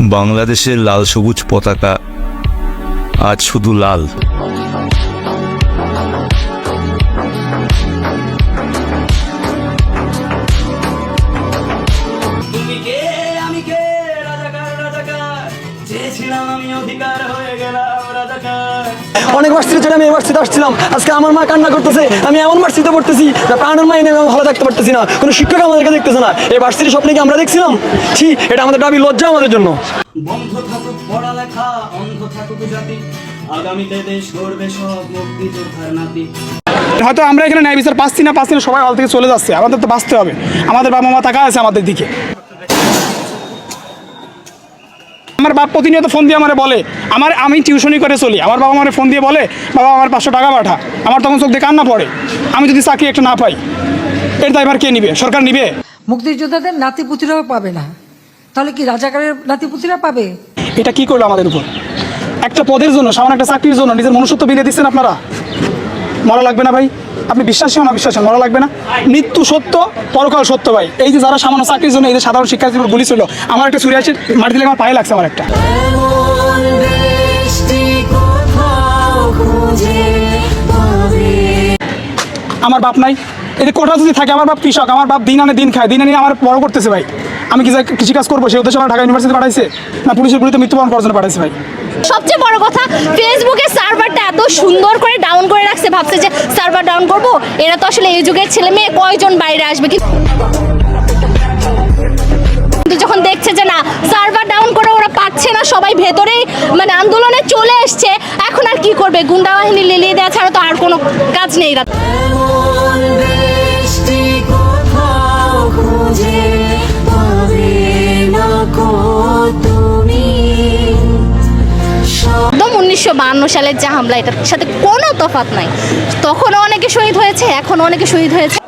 বাংলাদেশের লাল সবুজ পতাকা আজ শুধু লাল। অনেক ভার্সিটি ছেড়ে আমি এই ভার্সিটিতে আসছিলাম। আজকে আমার মা কান্না করতেছে আমি এমন ভার্সিটিতে পড়তেছি যা প্রাণের মাইনে আমি ভালো থাকতে পারতেছি না। কোনো শিক্ষক আমাদেরকে দেখতেছে না। এই ভার্সিটির স্বপ্নে কি আমরা দেখছিলাম? ছি এটা আমাদের দাবি লজ্জা আমাদের জন্য। বন্ধ থাকুক পড়ালেখা অন্ধ থাকুক জাতি। আগামীতে দেশ গড়বে সব মুক্তিযোদ্ধার নাতি। হয়তো আমরা এখানে ন্যায় বিচার পাচ্ছি না পাচ্ছি না সবাই হল থেকে চলে যাচ্ছে। আমাদের তো বাঁচতে হবে। আমাদের বাবা মা তাকা আছে আমাদের দিকে। আমার বাপ প্রতিনিয়ত ফোন দিয়ে আমার বলে আমার আমি টিউশনি করে চলি। আমার বাবা আমার ফোন দিয়ে বলে বাবা আমার পাঁচশো টাকা পাঠা। আমার তখন চোখ দিয়ে কান্না পড়ে। আমি যদি চাকরি একটা না পাই এর দায়ভার কে নিবে? সরকার নিবে? মুক্তিযোদ্ধাদের নাতিপুতিরাও পাবে না। তাহলে কি রাজাকারের নাতিপুতিরা পাবে? এটা কি করল আমাদের উপর? একটা পদের জন্য সামান্য একটা চাকরির জন্য নিজের মনুষ্যত্ব বিলিয়ে দিচ্ছেন আপনারা? মরা লাগবে না ভাই। আপনি বিশ্বাসী হন অবিশ্বাসী মরা লাগবে না। মৃত্যু সত্য পরকাল সত্য ভাই। এই যে যারা সামান্য চাকরির জন্য এই যে সাধারণ শিক্ষার্থীর গুলি ছিল আমার একটা সুরে আছে মাটি দিলে আমার পায়ে লাগছে আমার একটা। আমার বাপ নাই এই কোটা যদি থাকে, আমার বাপ কৃষক, আমার বাপ দিন আনে দিন খায়, দিন আনে আমার বড় করতেছে ভাই। আমি কি কৃষিকাজ করব সেই উদ্দেশ্যে আমার ঢাকা ইউনিভার্সিটি পাঠাইছে? না পুলিশের গুলিতে মৃত্যুবরণ করার জন্য পাঠাইছে ভাই। সবচেয়ে বড় কথা ফেসবুকের সার্ভারটা এত সুন্দর করে ডাউন করে রাখছে, ভাবছে যে সার্ভার ডাউন করব। এরা তো আসলে এই যুগের ছেলে মেয়ে, কয়জন বাইরে আসবে কি? কিন্তু যখন দেখছে যে না সার্ভার ডাউন করে ওরা পাচ্ছে না, সবাই ভেতরেই মানে আন্দোলনে চলে এসছে, এখন আর কি করবে? গুন্ডা বাহিনী লিলিয়ে দেওয়া ছাড়া তো আর কোনো কাজ নেই। উনিশশো সালের যে হামলা এটার সাথে কোনো তফাৎ নাই। তখনও অনেকে শহীদ হয়েছে এখনও অনেকে শহীদ হয়েছে।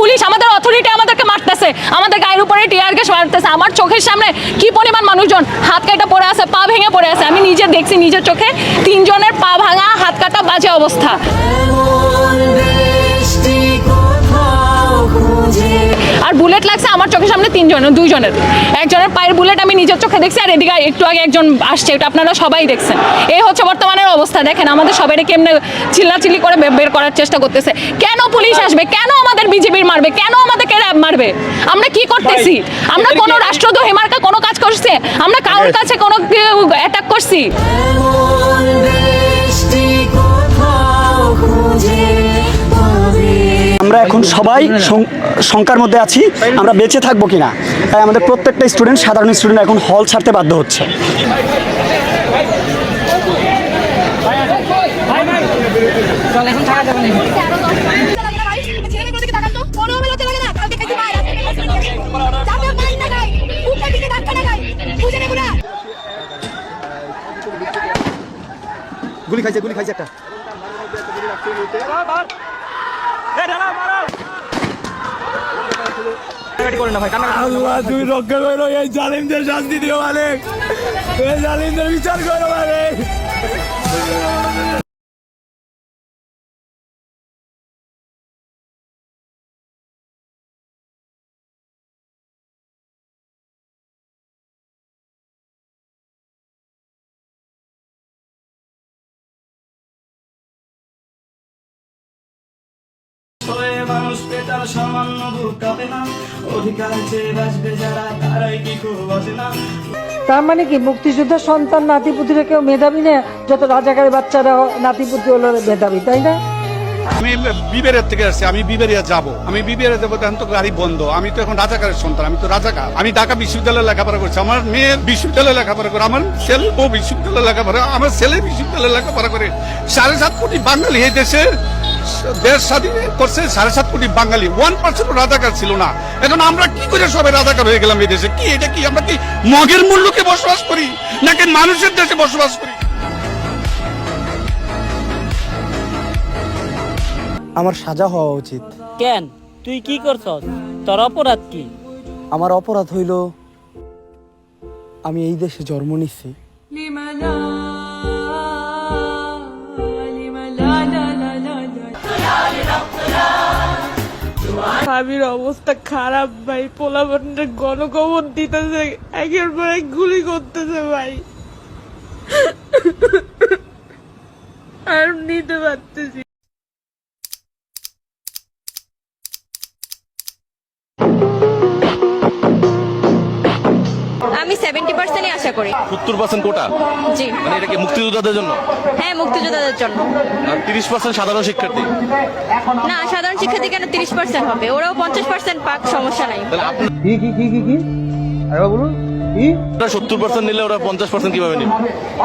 পুলিশ আমাদের অথরিটি আমাদেরকে মারতেছে আমাদের গায়ের উপরে টিয়ার গ্যাস মারতেছে। আমার চোখের সামনে কি পরিমাণ মানুষজন হাত কাটা পড়ে আছে পা ভেঙে পড়ে আছে আমি নিজে দেখছি নিজের চোখে তিনজনের পা ভাঙা হাত কাটা বাজে অবস্থা। বুলেট লাগছে আমার চোখের সামনে তিনজনের দুইজনের। একজনের পায়ের বুলেট আমি নিজের চোখে দেখছি আর এদিকে একটু আগে একজন আসছে এটা আপনারা সবাই দেখছেন। এই হচ্ছে বর্তমানের অবস্থা দেখেন আমাদের সবাই কেমনে চিল্লাচিল্লি করে বের করার চেষ্টা করতেছে। কেন পুলিশ আসবে? কেন আমাদের বিজেপির মারবে? কেন আমাদেরকে র্যাব মারবে? আমরা কি করতেছি? আমরা কোনো রাষ্ট্রদ্রোহী মার্কা কোনো কাজ করছে? আমরা কারোর কাছে কোনো অ্যাটাক করছি? আমরা এখন সবাই শঙ্কার মধ্যে আছি আমরা বেঁচে থাকব কিনা? তাই আমাদের প্রত্যেকটা স্টুডেন্ট সাধারণ স্টুডেন্ট এখন হল ছাড়তে বাধ্য হচ্ছে। গুলি খাইছে গুলি খাইছে একটা। আল্লাহ তুই রক্ষা করো জালিমদের শাস্তি দিও মালিক। জালিমদের বিচার করো মালিক। পেটার সামান্য বুক কাঁপে না। অধিকার চেয়ে বাঁচবে যারা তারাই কি খুব বাঁচে না। তার মানে কি মুক্তিযোদ্ধার সন্তান নাতি নাতিপুতিরা কেউ মেধাবী না? যত রাজাকারের বাচ্চারা নাতি নাতিপুতি হলো মেধাবী তাই না? আমি বিবেরিয়া থেকে আসছি আমি বিবেরিয়া যাব। আমি বিবেরিয়া যাব এখন তো গাড়ি বন্ধ। আমি তো এখন রাজাকারের সন্তান আমি তো রাজাকার। আমি ঢাকা বিশ্ববিদ্যালয়ে লেখাপড়া করছি। আমার মেয়ে বিশ্ববিদ্যালয়ে লেখাপড়া করে আমার ছেলে ও বিশ্ববিদ্যালয়ে লেখাপড়া আমার ছেলে বিশ্ববিদ্যালয়ে লেখাপড়া করে। সাড়ে সাত কোটি বাঙালি এই দেশে দেশ স্বাধীন করছে সাড়ে সাত কোটি বাঙালি। ওয়ান পার্সেন্ট রাজাকার ছিল না। এখন আমরা কি করে সবাই রাজাকার হয়ে গেলাম এই দেশে কি এটা কি আমরা কি মগের মূল্যকে বসবাস করি নাকি মানুষের দেশে বসবাস করি? আমার সাজা হওয়া উচিত। কেন? তুই কি করছস? তোর অপরাধ কি? আমার অপরাধ হইল আমি এই দেশে জন্ম নিচ্ছি স্বামীর অবস্থা খারাপ ভাই, পোলাপানটা গণকবর দিতেছে, একের পর এক গুলি করতেছে ভাই। আর নিতে পারতেছি আশা করি। সত্তর পার্সেন্ট কোটা জি। মানে এটা কি মুক্তিযোদ্ধাদের জন্য? হ্যাঁ মুক্তিযোদ্ধাদের জন্য। আর তিরিশ পার্সেন্ট সাধারণ শিক্ষার্থী? না সাধারণ শিক্ষার্থী কেন তিরিশ পার্সেন্ট হবে? ওরাও পঞ্চাশ পার্সেন্ট পাক সমস্যা নাই। তাহলে আপনারা সত্তর পার্সেন্ট নিলে ওরা পঞ্চাশ পার্সেন্ট কীভাবে নেবে?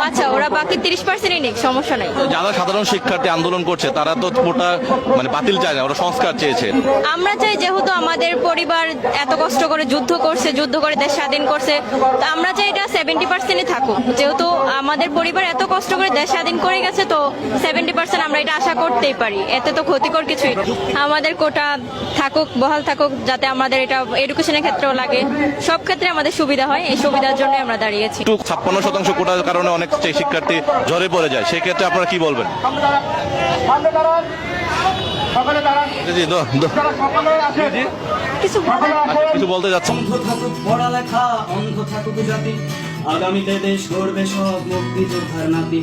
আচ্ছা ওরা বাকি তিরিশ পার্সেন্টই নিক সমস্যা নাই। যারা সাধারণ শিক্ষার্থী আন্দোলন করছে তারা তো কোটা মানে বাতিল চায় না ওরা সংস্কার চেয়েছে। আমরা চাই যেহেতু আমাদের পরিবার এত কষ্ট করে যুদ্ধ করছে যুদ্ধ করে দেশ স্বাধীন করছে তো আমরা চাই এটা সেভেন্টি পার্সেন্টই থাকুক। যেহেতু আমাদের পরিবার এত কষ্ট করে দেশ স্বাধীন করে গেছে তো সেভেন্টি পার্সেন্ট আমরা এটা আশা করতেই পারি। এতে তো ক্ষতিকর কিছুই। আমাদের কোটা থাকুক বহাল থাকুক যাতে আমাদের এটা এডুকেশনের ক্ষেত্রেও লাগে। সব ক্ষেত্রে আমাদের সুবিধা হয় এই সুবিধার জন্য আমরা দাঁড়িয়েছি। ছাপ্পান্ন শতাংশ কোটার কারণে অনেক শিক্ষার্থী ঝরে পড়ে যায় সেক্ষেত্রে আপনারা কি বলবেন? জি। কিছু আচ্ছা, বলতে যাচ্ছেন? পড়ালেখা অন্ধ থাকুক জাতি। আগামীতে দেশ গড়বে সব মুক্তিযোদ্ধার নাতি।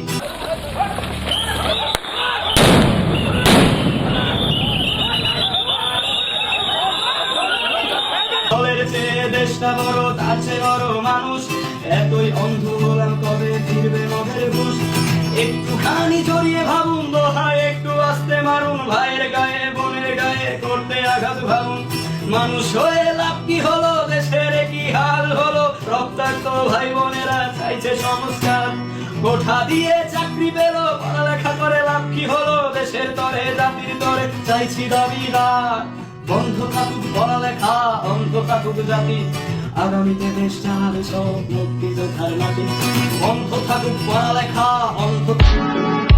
দেশটা বড় চেয়ে বড় মানুষ। এতই অন্ধ হলাম কবে ফিরবে মধের ঘুষ? একটুখানি জড়িয়ে ভাবুন, দোহায় একটু আসতে মারুন, ভাইয়ের গায়ে, বোনের গায়ে করতে আঘাত ভাবুন। মানুষ হয়ে লাভ কি হলো, দেশের কি হাল হলো? রক্তাক্ত ভাই বোনেরা চাইছে সংস্কার। কোঠা দিয়ে চাকরি পেল, পড়ালেখা করে লাভ কি হলো? দেশের তরে, জাতির তরে চাইছি দাবিদার বন্ধ থাকুক পড়ালেখা অন্ধ থাকুক জাতি। আগামীতে দেশ জানাবে সব মুক্তি যোদ্ধার নাকি বন্ধ থাকুক পড়ালেখা অন্ধ থাকুক